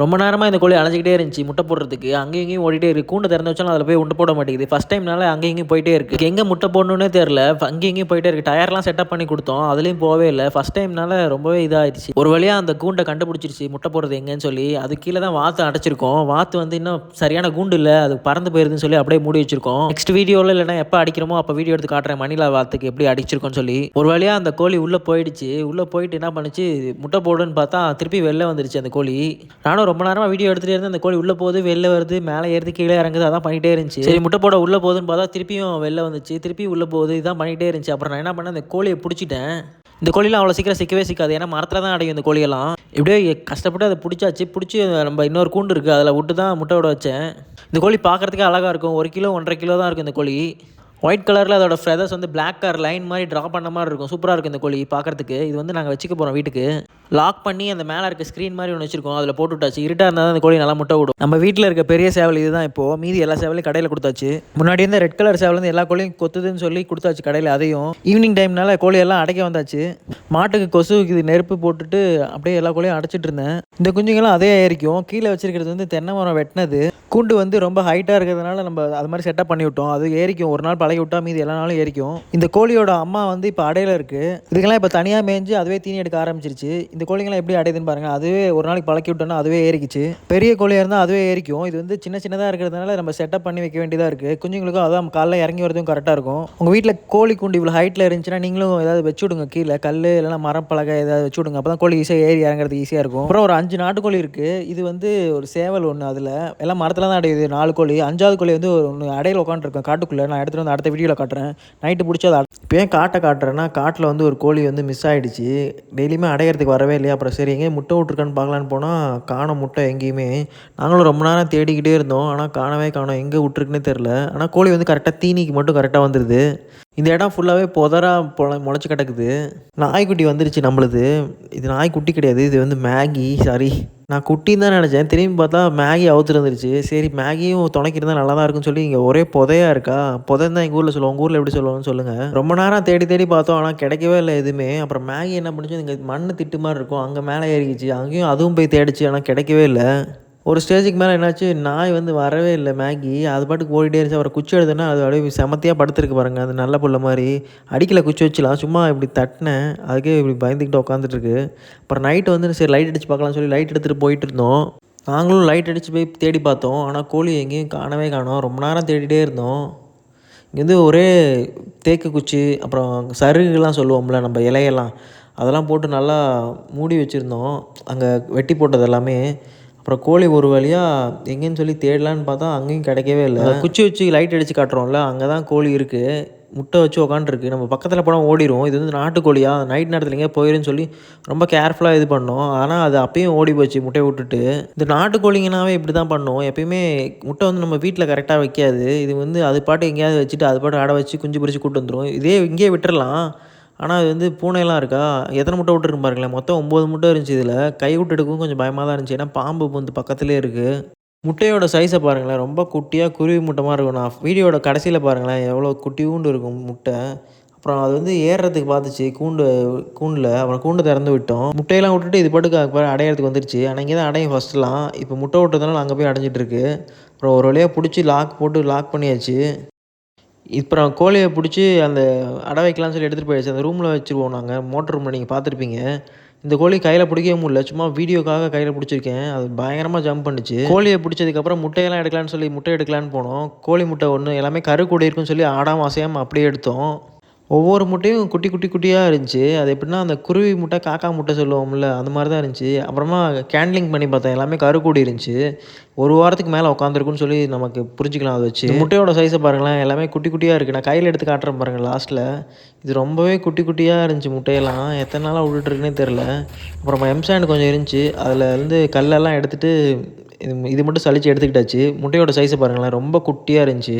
ரொம்ப நேரமாக இந்த கோழி அலைஞ்சிக்கிட்டே இருந்துச்சு முட்டை போடுறதுக்கு. அங்கேயும் இங்கேயும் ஓடிட்டே இருக்கு. கூண்டு திறந்து வச்சாலும் அதில் போய் முட்டை போட மாட்டேங்குது. ஃபஸ்ட் டைம்னால அங்கேயும் இங்கேயும் போயிட்டே இருக்கு. எங்கே முட்டை போடணுன்னே தெரில அங்கேயும் இங்கேயும் போயிட்டே இருக்கு. டயர்லாம் செட்டப் பண்ணி கொடுத்தோம். அதுலேயும் போகவே இல்லை. ஃபஸ்ட் டைம்னால ரொம்பவே இதாகிடுச்சு ஒரு வழியாக அந்த கூண்டை கண்டுபிடிச்சிருச்சு. முட்டை போடுறது எங்கேன்னு சொல்லி அது கீழே தான் வாத்து அடைச்சிருக்கோம். வாத்து வந்து இன்னும் சரியான கூண்டு இல்லை. அது பறந்து போயிருதுன்னு சொல்லி அப்படியே மூடி வச்சிருக்கோம். நெக்ஸ்ட் வீடியோவில் இல்லைனா எப்போ அடிக்கிறோமோ அப்போ வீடியோ எடுத்து காட்டுறேன். மணிலா வாத்துக்கு எப்படி அடிச்சிருக்கோன்னு சொல்லி. ஒரு வழியாக அந்த கோழி உள்ளே போயிடுச்சு. உள்ளே போயிட்டு என்ன பண்ணுச்சு? முட்டை போடுன்னு பார்த்தா திருப்பி வெளில வந்துருச்சு அந்த கோழி. நானும் ரொம்ப நேரமாக வீடியோ எடுத்துகிட்டே இருந்து அந்த கோழி உள்ளே போகுது வெளில வருது மேலே ஏறுது கீழே இறங்குது அதான் பண்ணிகிட்டே இருந்துச்சு. சரி முட்டை போட உள்ளே போகுதுன்னு பார்த்தா திருப்பியும் வெளில வந்துச்சு திருப்பி உள்ளே போகுது இதான் பண்ணிகிட்டே இருந்துச்சு. அப்புறம் நான் என்ன பண்ணேன் அந்த கோழியை பிடிச்சிட்டேன். இந்த கோழிலாம் அவ்வளோ சீக்கிரம் சிக்கவே சிக்காது ஏன்னா மரத்தில் தான் அடையும் இந்த கோழியெல்லாம். இப்படியே கஷ்டப்பட்டு அதை பிடிச்சாச்சு பிடிச்சி நம்ம இன்னொரு கூண்டு இருக்குது அதில் விட்டு தான் முட்டை விட வச்சேன். இந்த கோழி பார்க்குறதுக்கே அழகாக இருக்கும் ஒரு கிலோ ஒன்றரை கிலோ தான் இருக்கும் இந்த கோழி. ஒயிட் கலரில் அதோட ஃபெதர்ஸ் வந்து பிளாக் கலர் லைன் மாதிரி ட்ரா பண்ண மாதிரி இருக்கும் சூப்பராக இருக்கும் இந்த கோழி பார்க்குறதுக்கு. இது வந்து நாங்கள் வச்சுக்க போகிறோம் வீட்டுக்கு. லாக் பண்ணி அந்த மேலே இருக்க ஸ்க்ரீன் மாதிரி ஒன்று வச்சிருக்கோம். அதில் போட்டு விட்டாச்சு. இருட்டாக இருந்தால் அந்த கோழி நல்லா முட்டை விடும் நம்ம வீட்டில் இருக்க பெரிய சேவல் இதுதான் இப்போது மீதி எல்லா சேவலையும் கடையில் கொடுத்தாச்சு. முன்னாடி இருந்த ரெட் கலர் சேவல் வந்து எல்லா கோழியும் கொத்துதுன்னு சொல்லி கொடுத்தாச்சு கடையில் அதையும். ஈவினிங் டைம்னால கோழி எல்லாம் அடைக்க வந்தாச்சு. மாட்டுக்கு கொசுவுக்கு இது நெருப்பு போட்டுட்டு அப்படியே எல்லா கோழியும் அடைச்சிட்டு இருந்தேன். இந்த குஞ்சுங்கெல்லாம் அதே ஏறிக்கும் கீழே வச்சிருக்கிறது வந்து தென்னை மரம் வெட்டினது. கூண்டு வந்து ரொம்ப ஹைட்டாக இருக்கிறதுனால நம்ம அது மாதிரி செட்டப் பண்ணி விட்டோம். அது ஏறிக்கும். ஒரு நாள் பழகி விட்டால் மீதி எல்லா நாளும் ஏறிக்கும். இந்த கோழியோட அம்மா வந்து இப்போ அடையில இருக்குது இதுக்கெல்லாம் இப்போ தனியாக மேய்ஞ்சு அதுவே தீனி எடுக்க ஆரம்பிச்சிருச்சு. இந்த கோழிங்கெல்லாம் எப்படி அடையுதுன்னு பாருங்க. அதுவே ஒரு நாளைக்கு பழக்கி விட்டோன்னா அதுவே ஏறிக்குச்சு. பெரிய கோழியாக இருந்தால் அதுவே ஏறிக்கும். இது வந்து சின்ன சின்னதாக இருக்கிறதுனால நம்ம செட்டப் பண்ணி வைக்க வேண்டியதாக இருக்குது குஞ்சுங்களுக்கும் அதான் காலைல இறங்கி வரதும் கரெக்டாக இருக்கும். உங்கள் வீட்டில் கோழி கூண்டு இவ்வளோ ஹைட்டில் இருந்துச்சுன்னா நீங்களும் ஏதாவது வச்சு விடுங்க. கீழே கல் இல்லைனா மரம் பழக ஏதாவது வச்சு விடுங்க. அப்போ தான் கோழி ஈஸியாக ஏறி இறங்குறது ஈஸியாக இருக்கும். அப்புறம் ஒரு அஞ்சு நாட்டுக்கோழி இருக்குது இது வந்து ஒரு சேவல் ஒன்று அதில். எல்லாம் மரத்தில் தான் அடையுது. நாலு கோழி. அஞ்சாவது கோழி வந்து ஒரு ஒன்று அடையில் உட்காந்துருக்கேன் காட்டுக்குள்ளே. நான் எடுத்துகிட்டு வந்து அடுத்த வீடியோவில் காட்டுறேன். நைட்டு பிடிச்சி அதை இப்போ ஏன் காட்டை காட்டுறேன்னா காட்டில் வந்து ஒரு கோழி வந்து மிஸ் ஆகிடுச்சு டெய்லியுமே அடையிறதுக்கு வரவே இல்லையா? அப்புறம் சரி எங்கேயும் முட்டை விட்ருக்கான்னு பார்க்கலான்னு போனால் காணோம் முட்டை எங்கேயுமே. நாங்களும் ரொம்ப நேரம் தேடிக்கிட்டே இருந்தோம். ஆனால் காணவே காணோம். எங்கே விட்ருக்குன்னே தெரில ஆனால் கோழி வந்து கரெக்டாக தீனிக்கு மட்டும் கரெக்டாக வந்துடுது இந்த இடம் ஃபுல்லாகவே புதரா பொல முளைச்சி கிடக்குது. நாய்க்குட்டி வந்துருச்சு நம்மளுது. இது நாய்க்குட்டி கிடையாது. இது வந்து மேகி. சாரி நான் குட்டின்னு தான் நினச்சேன். திரும்பி பார்த்தா மேகி அவுத்துருந்துருச்சு சரி மேகியும் துணைக்கிருந்தா நல்லா தான் இருக்குன்னு சொல்லி இங்கே ஒரே புதையா இருக்கா? புதைன்னு தான் எங்கள் ஊரில் சொல்லுவோம் உங்கள் ஊரில் எப்படி சொல்லுவோம்னு சொல்லுங்கள் ரொம்ப நேரம் தேடி தேடி பார்த்தோம். ஆனால் கிடைக்கவே இல்லை எதுவுமே. அப்புறம் மேகி என்ன பண்ணுச்சு? இங்கே மண் திட்டு மாதிரி இருக்கும். அங்கே மேலே ஏறிக்கிச்சு. அங்கேயும் அதுவும் போய் தேடிச்சு. ஆனால் கிடைக்கவே இல்லை. ஒரு ஸ்டேஜுக்கு மேலே என்னாச்சு? நாய் வந்து வரவே இல்லை மேகி. அது பாட்டுக்கு ஓடிட்டே இருந்துச்சு. அவரை குச்சி எடுத்தோன்னா அது அப்படியே செமத்தியாக படுத்துருக்கு பாருங்க. அது நல்ல புள்ள மாதிரி. அடிக்கல குச்சி வச்சுலாம். சும்மா இப்படி தட்டினேன். அதுக்கே இப்படி பயந்துக்கிட்டு உட்காந்துட்டுருக்கு அப்புறம் நைட்டு வந்து சரி லைட் அடிச்சு பார்க்கலாம் சொல்லி லைட் எடுத்துகிட்டு போயிட்டு இருந்தோம். நாங்களும் லைட் அடித்து போய் தேடி பார்த்தோம். ஆனால் கோழி எங்கேயும் காணவே காணோம். ரொம்ப நேரம் தேடிட்டே இருந்தோம். இங்கே வந்து ஒரே தேக்கு குச்சி அப்புறம் சருகுலாம் சொல்லுவோம்ல நம்ம இலையெல்லாம். அதெல்லாம் போட்டு நல்லா மூடி வச்சுருந்தோம். அங்கே வெட்டி போட்டது எல்லாமே. அப்புறம் கோழி ஒரு வழியாக எங்கேன்னு சொல்லி தேடலான்னு பார்த்தா அங்கேயும் கிடைக்கவே இல்லை. குச்சி வச்சு லைட் அடித்து காட்டுறோம்ல அங்கே தான் கோழி இருக்குது முட்டை வச்சு உக்காண்ட்ருக்கு நம்ம பக்கத்தில் போனால் ஓடிடும் இது வந்து நாட்டுக்கோழியா நைட் நேரத்தில் எங்கேயா போயிருன்னு சொல்லி ரொம்ப கேர்ஃபுல்லாக இது பண்ணோம். ஆனால் அது அப்பயும் ஓடி போச்சு முட்டையை விட்டுட்டு. இந்த நாட்டுக்கோழிங்கனாவே இப்படி தான் பண்ணும். எப்பயுமே முட்டை வந்து நம்ம வீட்டில் கரெக்டாக வைக்காது. இது வந்து அது பாட்டு எங்கேயாவது வச்சுட்டு அது பாட்டு அடை வச்சு குஞ்சு பிரித்து கூட்டு வந்துடும் இதே இங்கேயே விட்டுறலாம். ஆனால் அது வந்து பூனைலாம் இருக்கா? எத்தனை முட்டை விட்டுருக்கு பாருங்களேன். மொத்தம் ஒம்பது முட்டை இருந்துச்சு இதில். கை விட்டு எடுக்கவும் கொஞ்சம் பயமாக தான் இருந்துச்சு. ஏன்னா பாம்பு வந்து பக்கத்துலேயே இருக்குது முட்டையோட சைஸை பாருங்களேன். ரொம்ப குட்டியாக குருவி முட்டை மாதிரி இருக்கும். நான் வீடியோட கடைசியில் பாருங்களேன். எவ்வளோ குட்டியூண்டு இருக்கும் முட்டை. அப்புறம் அது வந்து ஏறுறதுக்கு பார்த்துச்சு. கூண்டு கூண்டில். அப்புறம் கூண்டு திறந்து விட்டோம். முட்டையெல்லாம் விட்டுட்டு இது பாட்டுக்கு அப்புறம் அடையிறதுக்கு வந்துருச்சு. ஆனால் இங்கே தான் அடையும் ஃபஸ்ட்டுலாம் இப்போ முட்டை விட்டதுனால அங்கே போய் அடைஞ்சிட்ருக்கு அப்புறம் ஒரு வழியாக பிடிச்சி லாக் போட்டு லாக் பண்ணியாச்சு. அப்புறம் கோழியை பிடிச்சி அந்த அடை வைக்கலான்னு சொல்லி எடுத்துகிட்டு போயாச்சு. அந்த ரூமில் வச்சுருவோம் நாங்கள் மோட்டர் ரூமில் நீங்கள் பார்த்துருப்பீங்க. இந்த கோழி கையில் பிடிக்கவே முடியல. சும்மா வீடியோக்காக கையில் பிடிச்சிருக்கேன். அது பயங்கரமாக ஜம்ப் பண்ணுச்சு. கோழியை பிடிச்சதுக்கப்புறம் முட்டையெல்லாம் எடுக்கலான்னு சொல்லி முட்டை எடுக்கலான்னு போனோம். கோழி முட்டை ஒன்று எல்லாமே கரு இருக்குன்னு சொல்லி ஆடாமல் அசையாமல் அப்படியே எடுத்தோம். ஒவ்வொரு முட்டையும் குட்டி குட்டி குட்டியாக இருந்துச்சு. அது எப்படின்னா அந்த குருவி முட்டை காக்கா முட்டை சொல்லுவோம்ல அந்த மாதிரி தான் இருந்துச்சு. அப்புறமா கேண்ட்லிங் பண்ணி பார்த்தேன். எல்லாமே கருக்கூடி இருந்துச்சு. ஒரு வாரத்துக்கு மேலே உட்காந்துருக்குன்னு சொல்லி நமக்கு புரிஞ்சுக்கலாம் அதை வச்சு. முட்டையோட சைஸை பாருங்களேன் எல்லாமே குட்டி குட்டியாக இருக்குது நான் கையில் எடுத்து காட்டுறேன் பாருங்கள் லாஸ்ட்டில் இது ரொம்பவே குட்டி குட்டியாக இருந்துச்சு முட்டையெல்லாம். எத்தனை நாளாக விட்டுட்டுருக்குன்னே தெரில அப்புறமா எம்சாண்ட் கொஞ்சம் இருந்துச்சு. அதில் இருந்து கல்லெல்லாம் எடுத்துகிட்டு இது இது மட்டும் சளிச்சு எடுத்துக்கிட்டாச்சு. முட்டையோட சைஸை பாருங்களேன் ரொம்ப குட்டியாக இருந்துச்சு.